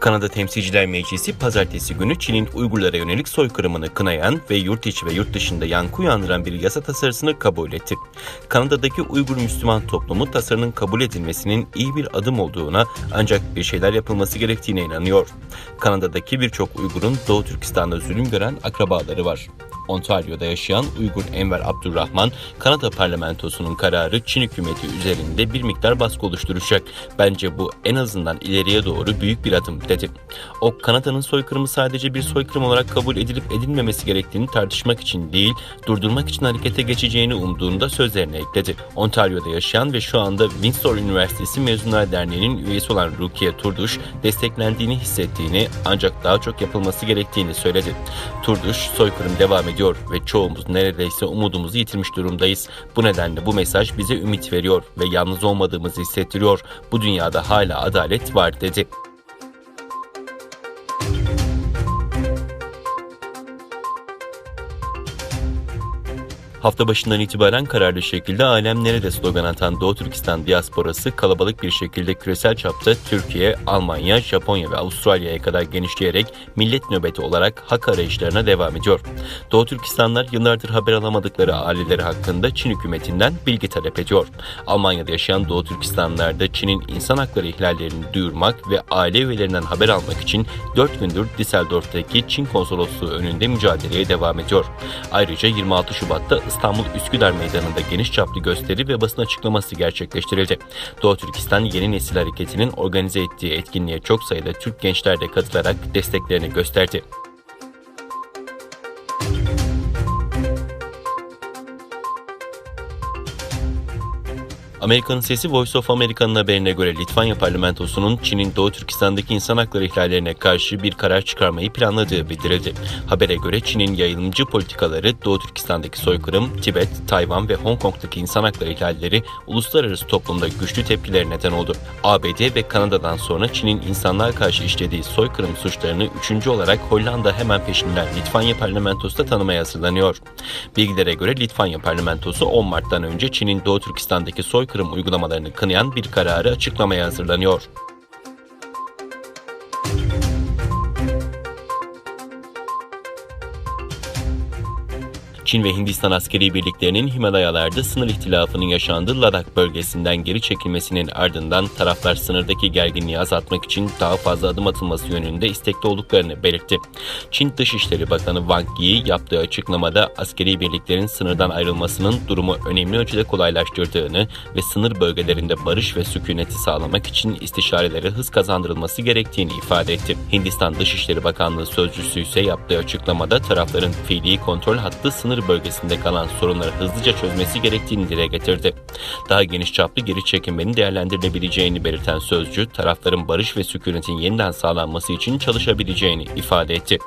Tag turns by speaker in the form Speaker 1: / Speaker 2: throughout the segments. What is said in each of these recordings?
Speaker 1: Kanada Temsilciler Meclisi pazartesi günü Çin'in Uygurlara yönelik soykırımını kınayan ve yurt içi ve yurt dışında yankı uyandıran bir yasa tasarısını kabul etti. Kanada'daki Uygur Müslüman toplumu tasarının kabul edilmesinin iyi bir adım olduğuna ancak bir şeyler yapılması gerektiğine inanıyor. Kanada'daki birçok Uygur'un Doğu Türkistan'da zulüm gören akrabaları var. Ontario'da yaşayan Uygur Enver Abdurrahman, Kanada parlamentosunun kararı Çin hükümeti üzerinde bir miktar baskı oluşturacak. Bence bu en azından ileriye doğru büyük bir adım dedi. O Kanada'nın soykırımı sadece bir soykırım olarak kabul edilip edilmemesi gerektiğini tartışmak için değil, durdurmak için harekete geçeceğini umduğunu da sözlerine ekledi. Ontario'da yaşayan ve şu anda Windsor Üniversitesi Mezunlar Derneği'nin üyesi olan Rukiye Turduş, desteklendiğini hissettiğini ancak daha çok yapılması gerektiğini söyledi. Turduş, soykırım devam ediyor ve çoğumuz neredeyse umudumuzu yitirmiş durumdayız. Bu nedenle bu mesaj bize ümit veriyor ve yalnız olmadığımızı hissettiriyor. Bu dünyada hala adalet var dedi. Hafta başından itibaren kararlı şekilde alem nerede slogan atan Doğu Türkistan diasporası kalabalık bir şekilde küresel çapta Türkiye, Almanya, Japonya ve Avustralya'ya kadar genişleyerek millet nöbeti olarak hak arayışlarına devam ediyor. Doğu Türkistanlar yıllardır haber alamadıkları aileleri hakkında Çin hükümetinden bilgi talep ediyor. Almanya'da yaşayan Doğu Türkistanlar da Çin'in insan hakları ihlallerini duyurmak ve aile üyelerinden haber almak için 4 gündür Düsseldorf'taki Çin konsolosluğu önünde mücadeleye devam ediyor. Ayrıca 26 Şubat'ta İstanbul Üsküdar Meydanı'nda geniş çaplı gösteri ve basın açıklaması gerçekleştirildi. Doğu Türkistan Yeni Nesil Hareketi'nin organize ettiği etkinliğe çok sayıda Türk gençler de katılarak desteklerini gösterdi. Amerika'nın sesi Voice of America'nın haberine göre Litvanya parlamentosunun Çin'in Doğu Türkistan'daki insan hakları ihlallerine karşı bir karar çıkarmayı planladığı bildirildi. Habere göre Çin'in yayılımcı politikaları Doğu Türkistan'daki soykırım, Tibet, Tayvan ve Hong Kong'daki insan hakları ihlalleri uluslararası toplumda güçlü tepkiler neden oldu. ABD ve Kanada'dan sonra Çin'in insanlığa karşı işlediği soykırım suçlarını üçüncü olarak Hollanda hemen peşinden Litvanya parlamentosu da tanımaya hazırlanıyor. Bilgilere göre Litvanya parlamentosu 10 Mart'tan önce Çin'in Doğu Türkistan'daki soykırım soykırım uygulamalarını kınayan bir kararı açıklamaya hazırlanıyor. Çin ve Hindistan askeri birliklerinin Himalayalarda sınır ihtilafının yaşandığı Ladak bölgesinden geri çekilmesinin ardından taraflar sınırdaki gerginliği azaltmak için daha fazla adım atılması yönünde istekli olduklarını belirtti. Çin Dışişleri Bakanı Wang Yi yaptığı açıklamada askeri birliklerin sınırdan ayrılmasının durumu önemli ölçüde kolaylaştırdığını ve sınır bölgelerinde barış ve sükuneti sağlamak için istişarelere hız kazandırılması gerektiğini ifade etti. Hindistan Dışişleri Bakanlığı sözcüsü ise yaptığı açıklamada tarafların fiili kontrol hattı sınır bölgesinde kalan sorunları hızlıca çözmesi gerektiğini dile getirdi. Daha geniş çaplı geri çekilmenin değerlendirilebileceğini belirten sözcü, tarafların barış ve sükunetin yeniden sağlanması için çalışabileceğini ifade etti.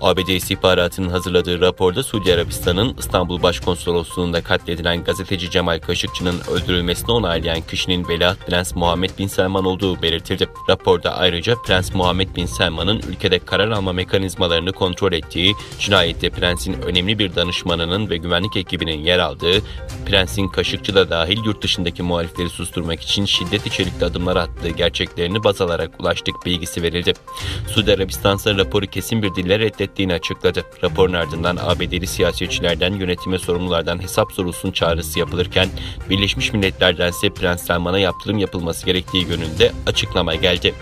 Speaker 1: ABD istihbaratının hazırladığı raporda Suudi Arabistan'ın İstanbul Başkonsolosluğu'nda katledilen gazeteci Cemal Kaşıkçı'nın öldürülmesini onaylayan kişinin Veliaht Prens Muhammed Bin Selman olduğu belirtildi. Raporda ayrıca Prens Muhammed Bin Selman'ın ülkede karar alma mekanizmalarını kontrol ettiği, cinayette prensin önemli bir danışmanının ve güvenlik ekibinin yer aldığı, prensin Kaşıkçı da dahil yurt dışındaki muhalifleri susturmak için şiddet içerikli adımlar attığı gerçeklerini baz alarak ulaştık bilgisi verildi. Suudi Arabistan raporu kesin bir dille reddetti ettiğini açıkladı. Raporun ardından ABD'li siyasetçilerden yönetime sorumlulardan hesap sorulsun çağrısı yapılırken Birleşmiş Milletler'den ise Prens Salman'a yaptırım yapılması gerektiği yönünde açıklama geldi.